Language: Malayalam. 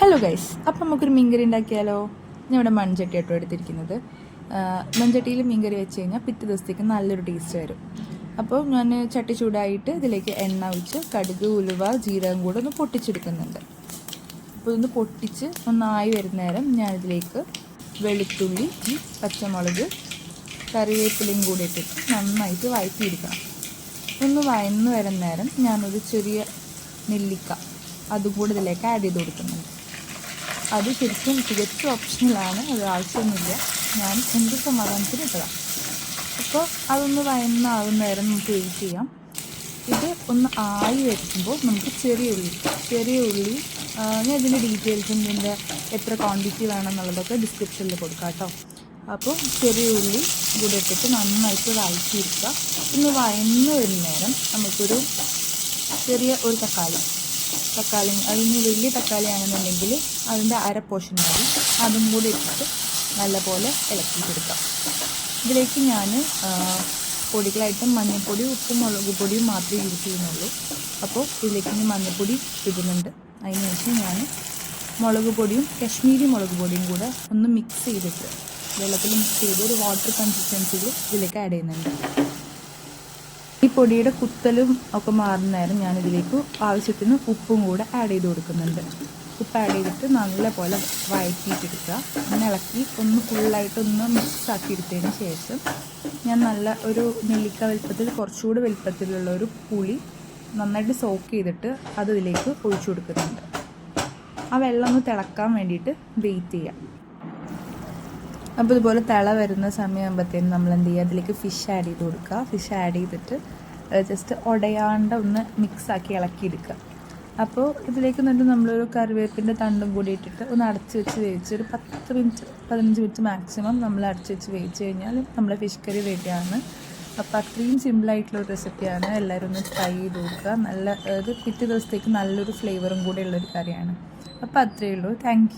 ഹലോ ഗൈസ് അപ്പം നമുക്കൊരു മീൻകറി ഉണ്ടാക്കിയാലോ? ഞാൻ ഇവിടെ മൺചട്ടി ആട്ടോ എടുത്തിരിക്കുന്നത് മൺചട്ടിയിൽ മീൻകറി വെച്ച് കഴിഞ്ഞാൽ പിറ്റേ ദിവസത്തേക്ക് നല്ലൊരു ടേസ്റ്റ് വരും. അപ്പോൾ ഞാൻ ചട്ടി ചൂടായിട്ട് ഇതിലേക്ക് എണ്ണ ഒഴിച്ച് കടുക് ഉലുവ ജീരകം കൂടെ ഒന്ന് പൊട്ടിച്ചെടുക്കുന്നുണ്ട്. അപ്പോൾ ഇതൊന്ന് പൊട്ടിച്ച് ഒന്നായി വരുന്ന നേരം ഞാനിതിലേക്ക് വെളുത്തുള്ളി പച്ചമുളക് കറിവേപ്പിലയും കൂടി ഇട്ടിട്ട് നന്നായിട്ട് വഴറ്റിയെടുക്കണം. ഒന്ന് വയന്ന് വരുന്ന നേരം ഞാനൊരു ചെറിയ നെല്ലിക്ക അതും കൂടി ഇതിലേക്ക് ആഡ് ചെയ്ത് കൊടുക്കുന്നുണ്ട്. അത് ശരിക്കും തികച്ചും ഓപ്ഷനിലാണ് അത് ആവശ്യമൊന്നുമില്ല. ഞാൻ എന്റെ സമാധാനത്തിന് ഇട്ടതാണ് അപ്പോൾ അതൊന്ന് വയന്നാകുന്ന നേരം നമുക്ക് വെയിറ്റ് ചെയ്യാം. ഇത് ഒന്ന് ആയി വരുമ്പോൾ നമുക്ക് ചെറിയ ഉള്ളി ചെറിയ ഉള്ളി ഞാൻ ഇതിന്റെ ഡീറ്റെയിൽസും ഇതിന്റെ എത്ര ക്വാണ്ടിറ്റി വേണം എന്നുള്ളതൊക്കെ ഡിസ്ക്രിപ്ഷനിൽ കൊടുക്കാം കേട്ടോ. അപ്പോൾ ചെറിയ ഉള്ളി കൂടെ ഇട്ടിട്ട് നന്നായിട്ട് വഴറ്റിയിരിക്കുക ഒന്ന് വയന്ന് വരുന്ന നേരം നമുക്കൊരു ചെറിയ ഒരു തക്കാളി തക്കാളി അതിന് വലിയ തക്കാളി ആണെന്നുണ്ടെങ്കിൽ അതിന്റെ അര പോർഷൻ മതി. അതും കൂടി ഇട്ടിട്ട് നല്ലപോലെ ഇളക്കി കൊടുക്കാം ഇതിലേക്ക് ഞാൻ പൊടികളായിട്ട് മഞ്ഞൾപ്പൊടി ഉപ്പും മുളക് പൊടിയും മാത്രമേ യൂസ് ചെയ്യുന്നുള്ളൂ. അപ്പോൾ ഇതിലേക്ക് ഞാൻ മഞ്ഞൾപ്പൊടി ഇടുന്നുണ്ട്. അതിന് ശേഷം ഞാൻ മുളക് പൊടിയും കശ്മീരി മുളക് പൊടിയും കൂടെ ഒന്ന് മിക്സ് ചെയ്തിട്ട് വെള്ളത്തിൽ മിക്സ് ചെയ്ത് ഒരു വാട്ടർ കൺസിസ്റ്റൻസിയിൽ ഇതിലേക്ക് ആഡ് ചെയ്യുന്നുണ്ട്. പൊടിയുടെ കുത്തലും ഒക്കെ മാറുന്ന നേരം ഞാനിതിലേക്ക് ആവശ്യത്തിന് ഉപ്പും കൂടെ ആഡ് ചെയ്ത് കൊടുക്കുന്നുണ്ട്. ഉപ്പ് ആഡ് ചെയ്തിട്ട് നല്ലപോലെ വഴറ്റിയിട്ടെടുക്കുക. അങ്ങനെ ഇളക്കി ഒന്ന് ഫുള്ളായിട്ട് ഒന്ന് മിക്സ് ആക്കി എടുത്തതിന് ശേഷം ഞാൻ നല്ല ഒരു നെല്ലിക്ക വലുപ്പത്തിൽ കുറച്ചുകൂടി വലുപ്പത്തിലുള്ള ഒരു പുളി നന്നായിട്ട് സോക്ക് ചെയ്തിട്ട് അത് ഇതിലേക്ക് ഒഴിച്ചു കൊടുക്കുന്നുണ്ട്. ആ വെള്ളം ഒന്ന് തിളക്കാൻ വേണ്ടിയിട്ട് വെയിറ്റ് ചെയ്യാം. അപ്പോൾ ഇതുപോലെ തിള വരുന്ന സമയമാകുമ്പോഴത്തേനും നമ്മൾ എന്ത് ചെയ്യുക? അതിലേക്ക് ഫിഷ് ആഡ് ചെയ്ത് കൊടുക്കുക. ഫിഷ് ആഡ് ചെയ്തിട്ട് ജസ്റ്റ് ഉടയാണ്ട് ഒന്ന് മിക്സാക്കി ഇളക്കിയെടുക്കുക. അപ്പോൾ ഇതിലേക്ക് എന്നിട്ട് നമ്മളൊരു കറിവേപ്പിന്റെ തണ്ടും കൂടി ഇട്ടിട്ട് ഒന്ന് അടച്ച് വെച്ച് വേവിച്ച് ഒരു പത്ത് മിനിറ്റ് പതിനഞ്ച് മിനിറ്റ് മാക്സിമം നമ്മൾ അടച്ച് വെച്ച് വേവിച്ച് കഴിഞ്ഞാൽ നമ്മുടെ ഫിഷ് കറി റെഡിയാണ് അപ്പോൾ അത്രയും സിമ്പിളായിട്ടുള്ള ഒരു റെസിപ്പിയാണ് എല്ലാവരും ഒന്ന് ട്രൈ ചെയ്ത് നോക്കുക. നല്ല ഇത് പിറ്റേ ദിവസത്തേക്ക് നല്ലൊരു ഫ്ലേവറും കൂടെ ഉള്ളൊരു കറിയാണ്. അപ്പോൾ അത്രയേ ഉള്ളൂ. താങ്ക്